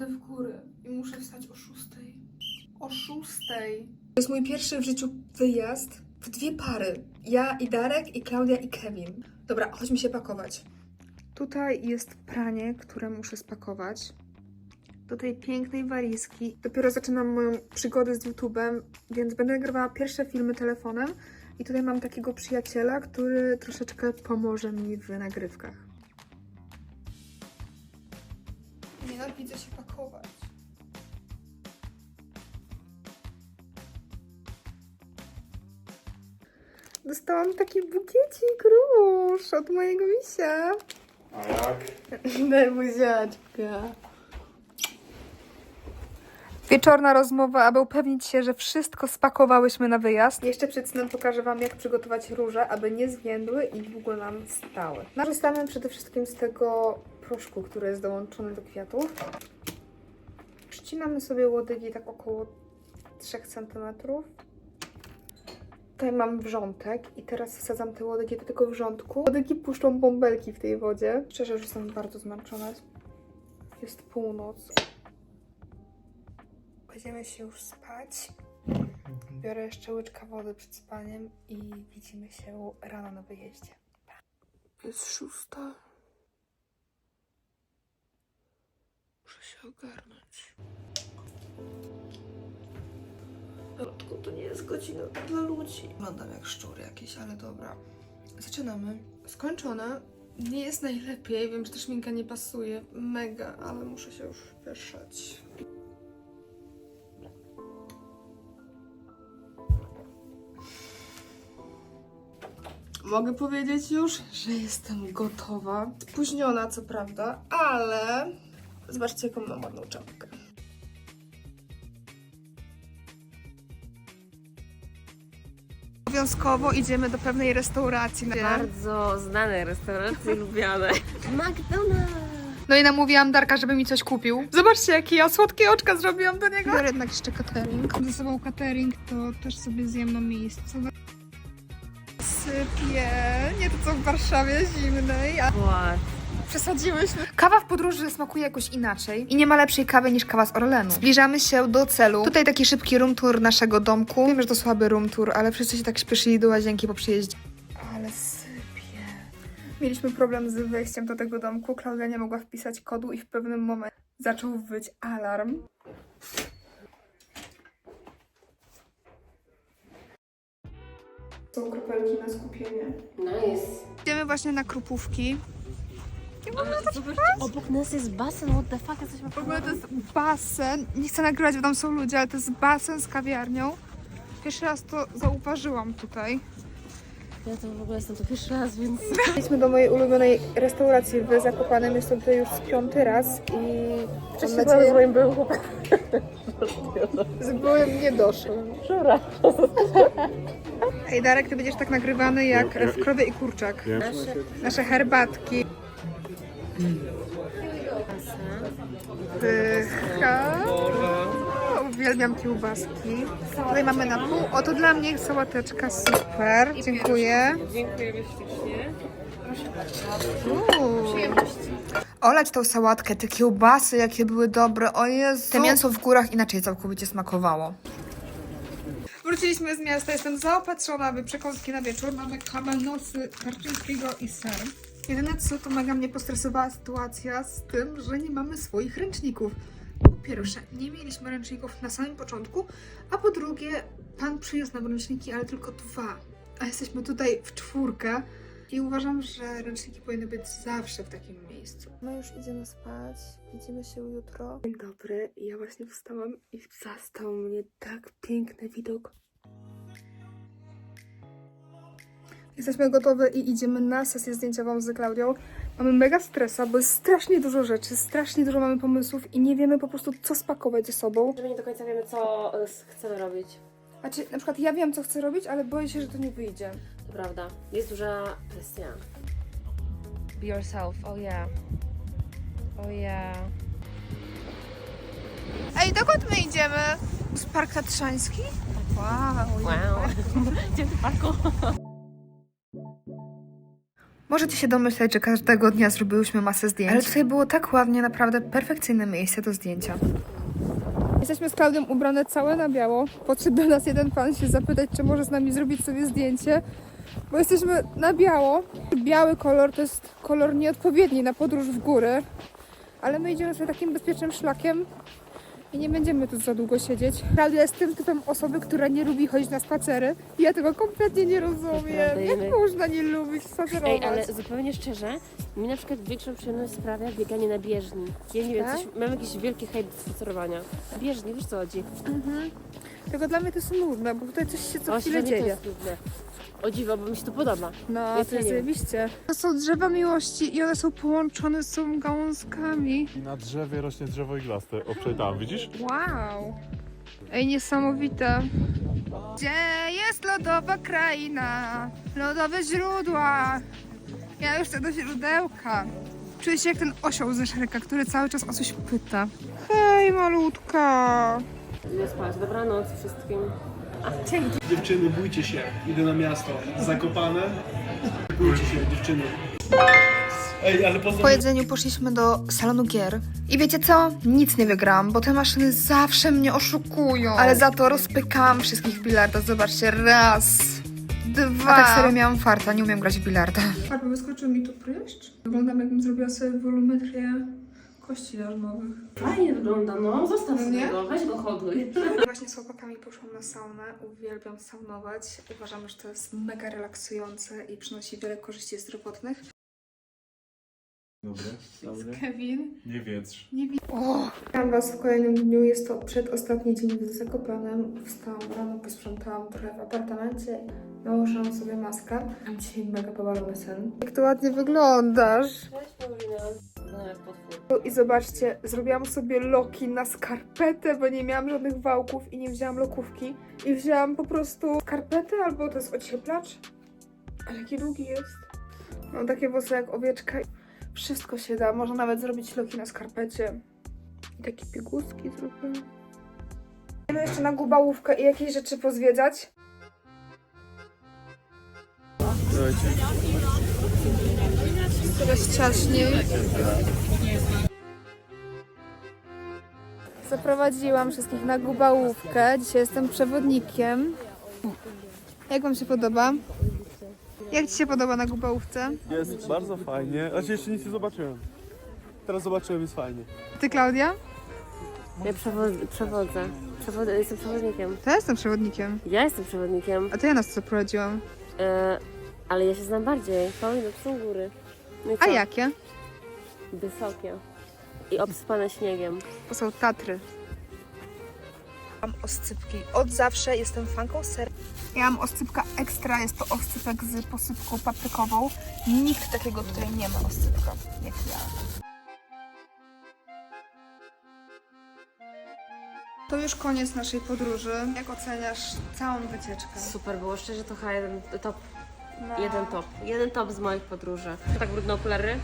jadę w góry i muszę wstać o szóstej. O szóstej. To jest mój pierwszy w życiu wyjazd w dwie pary. Ja i Darek, i Klaudia, i Kevin. Dobra, chodźmy się pakować. Tutaj jest pranie, które muszę spakować. Do tej pięknej walizki. Dopiero zaczynam moją przygodę z YouTube'em, więc będę nagrywała pierwsze filmy telefonem. I tutaj mam takiego przyjaciela, który troszeczkę pomoże mi w nagrywkach. Dostałam taki bukiecik róż od mojego misia. A jak? Daj buziaczka. Wieczorna rozmowa, aby upewnić się, że wszystko spakowałyśmy na wyjazd. Jeszcze przed snem pokażę Wam, jak przygotować róże, aby nie zwiędły i długo nam stały. Korzystamy przede wszystkim z tego proszku, który jest dołączony do kwiatów. Przycinamy sobie łodygi tak około 3 cm. Tutaj mam wrzątek i teraz wsadzam te łodygi do tego wrzątku. Łodygi puszczą bąbelki w tej wodzie. Szczerze, że jestem bardzo zmęczona. Jest północ. Będziemy się już spać. Biorę jeszcze łyczka wody przed spaniem i widzimy się rano na wyjeździe. Jest szósta. Muszę się ogarnąć. To nie jest godzina dla ludzi. Wyglądam jak szczur jakiś, ale dobra. Zaczynamy. Skończone. Nie jest najlepiej. Wiem, że ta szminka nie pasuje. Mega, ale muszę się już wyszać. Mogę powiedzieć już, że jestem gotowa. Spóźniona, co prawda, ale zobaczcie, jaką mam ładną czapkę. Obowiązkowo idziemy do pewnej restauracji. Bardzo znane restauracje lubiane. McDonald's! No i namówiłam Darka, żeby mi coś kupił. Zobaczcie, jakie ja słodkie oczka zrobiłam do niego. Biorę jednak jeszcze catering. Mam ze sobą catering, to też sobie zjem na miejscu. Sypie. Nie to co w Warszawie zimnej, a What? Przesadziłyśmy. Kawa w podróży smakuje jakoś inaczej i nie ma lepszej kawy niż kawa z Orlenu. Zbliżamy się do celu. Tutaj taki szybki room tour naszego domku. Wiem, że to słaby room tour, ale wszyscy się tak śpieszyli do łazienki po przyjeździe. Ale sypie. Mieliśmy problem z wejściem do tego domku. Klaudia nie mogła wpisać kodu i w pewnym momencie zaczął wyć alarm. Są kropelki na skupienie. Nice. Idziemy właśnie na krupówki. Zobaczcie, obok nas jest basen, what the fuck, jesteśmy W ogóle to jest basen. Nie chcę nagrywać, bo tam są ludzie, ale to jest basen z kawiarnią. Pierwszy raz to zauważyłam tutaj. Ja to w ogóle jestem tu pierwszy raz, więc... Byliśmy do mojej ulubionej restauracji w Zakopanem. Jestem tutaj już z piąty raz i Wcześniej byłam z moim byłym chłopakiem. z byłem nie doszłem. Ej Darek, ty będziesz tak nagrywany jak w krowie i kurczak. Nasze herbatki. Pycha. Uwielbiam kiełbaski. Tutaj mamy na pół. Oto dla mnie sałateczka super. Dziękuję. Dziękujemy ślicznie. Uuu. Olać tą sałatkę, te kiełbasy, jakie były dobre, o Jezu. Te mięso w górach inaczej całkowicie smakowało. Wróciliśmy z miasta, jestem zaopatrzona, aby przekąski na wieczór. Mamy kamelnosy tarczyńskiego i ser. Jedyne co, to mega mnie postresowała sytuacja z tym, że nie mamy swoich ręczników. Po pierwsze, nie mieliśmy ręczników na samym początku, a po drugie, pan przyniósł nam ręczniki, ale tylko dwa. A jesteśmy tutaj w czwórkę. I uważam, że ręczniki powinny być zawsze w takim miejscu. My już idziemy spać, widzimy się jutro. Dzień dobry, ja właśnie wstałam i zastał mnie tak piękny widok. Jesteśmy gotowe i idziemy na sesję zdjęciową z Klaudią. Mamy mega stresa, bo jest strasznie dużo rzeczy, strasznie dużo mamy pomysłów i nie wiemy po prostu co spakować ze sobą. Że nie do końca wiemy, co y, chcemy robić. Znaczy, na przykład ja wiem co chcę robić, ale boję się, że to nie wyjdzie. To prawda. Jest duża presja. Be yourself, oh yeah. Oh yeah. Ej, dokąd my idziemy? Z Park Tatrzański? Wow. Wow. Idziemy do parku. Możecie się domyśleć, że każdego dnia zrobiłyśmy masę zdjęć. Ale tutaj było tak ładnie, naprawdę perfekcyjne miejsce do zdjęcia. Jesteśmy z Klaudią ubrane całe na biało. Podszedł do nas jeden pan się zapytać, czy może z nami zrobić sobie zdjęcie, bo jesteśmy na biało. Biały kolor to jest kolor nieodpowiedni na podróż w góry, ale my idziemy sobie takim bezpiecznym szlakiem i nie będziemy tu za długo siedzieć. Klaudia jest tym typem osoby, która nie lubi chodzić na spacery. I ja tego kompletnie nie rozumiem. Jak można nie lubić spacerować? Ej, ale zupełnie szczerze, mi na przykład większą przyjemność sprawia bieganie na bieżni. Ja nie wiem, Tak? coś, mam jakiś wielki hejt do spacerowania. Bieżni, wiesz co chodzi? Tylko dla mnie to jest nudne, bo tutaj coś się co Właśnie chwilę mnie to dzieje. jest trudne. O dziwo, bo mi się to podoba. No, Ja to jest nie wiem. zajebiście. To są drzewa miłości i one są połączone z są gałązkami. I na drzewie rośnie drzewo iglaste. O, tam, widzisz? Wow! Ej, niesamowite. Gdzie jest lodowa kraina? Lodowe źródła. Ja już chcę do źródełka. Czuję się jak ten osioł ze Szreka, który cały czas o coś pyta. Hej, malutka. Idę spać. Dobranoc wszystkim. Dziewczyny, bójcie się, idę na miasto. Zakopane. Bójcie się, dziewczyny. Ej, ale Po jedzeniu poszliśmy do salonu gier. I wiecie co? Nic nie wygrałam, bo te maszyny zawsze mnie oszukują. Ale za to rozpykałam wszystkich w bilarda. Zobaczcie, raz, dwa. A tak serio miałam farta, nie umiem grać w bilarda. Farba wyskoczył mi tu pryszcz. Wyglądam jakbym zrobiła sobie wolumetrię kości jarzmowych. Fajnie wygląda, no. Zostaw No nie? sobie go, weź go hodluj. Właśnie z chłopakami poszłam na saunę. Uwielbiam saunować. Uważam, że to jest mega relaksujące i przynosi wiele korzyści zdrowotnych. Dobry, dobry. Kevin. Nie wietrz. Witam Was w kolejnym dniu. Jest to przedostatni dzień w Zakopanem. Wstałam rano, posprzątałam trochę w apartamencie. Nałożyłam sobie maskę. Mam dzisiaj mega powalony sen. Jak to ładnie wyglądasz. Cześć Paulina. Potwór. I zobaczcie, zrobiłam sobie loki na skarpetę, bo nie miałam żadnych wałków i nie wzięłam lokówki. I wzięłam po prostu skarpetę albo to jest ocieplacz. Ale jaki długi jest. Mam takie włosy jak owieczka. Wszystko się da. Można nawet zrobić loki na skarpecie. I takie pieguski zrobię. Idziemy jeszcze na gubałówkę i jakieś rzeczy pozwiedzać. Teraz ciaśniej. Zaprowadziłam wszystkich na gubałówkę. Dzisiaj jestem przewodnikiem. Jak Wam się podoba? Jak Ci się podoba na gubałówce? Jest bardzo fajnie. Znaczy jeszcze nic nie zobaczyłem. Teraz zobaczyłem, jest fajnie. Ty, Klaudia? Ja przewod- przewodzę. Przewod- jestem przewodnikiem. To ja jestem przewodnikiem. Ja jestem przewodnikiem, A to ja nas zaprowadziłam. e, ale ja się znam bardziej. Paulina, to są góry. No i A jakie? Wysokie. I obsypane śniegiem. To są Tatry. Mam oscypki. Od zawsze jestem fanką ser. Ja mam oscypka ekstra, jest to oscypek z posypką paprykową. Nikt takiego tutaj nie ma oscypka, jak ja. To już koniec naszej podróży. Jak oceniasz całą wycieczkę? Super było, szczerze to chyba jeden top. Jeden top. Jeden top z moich podróży. Tak brudne okulary?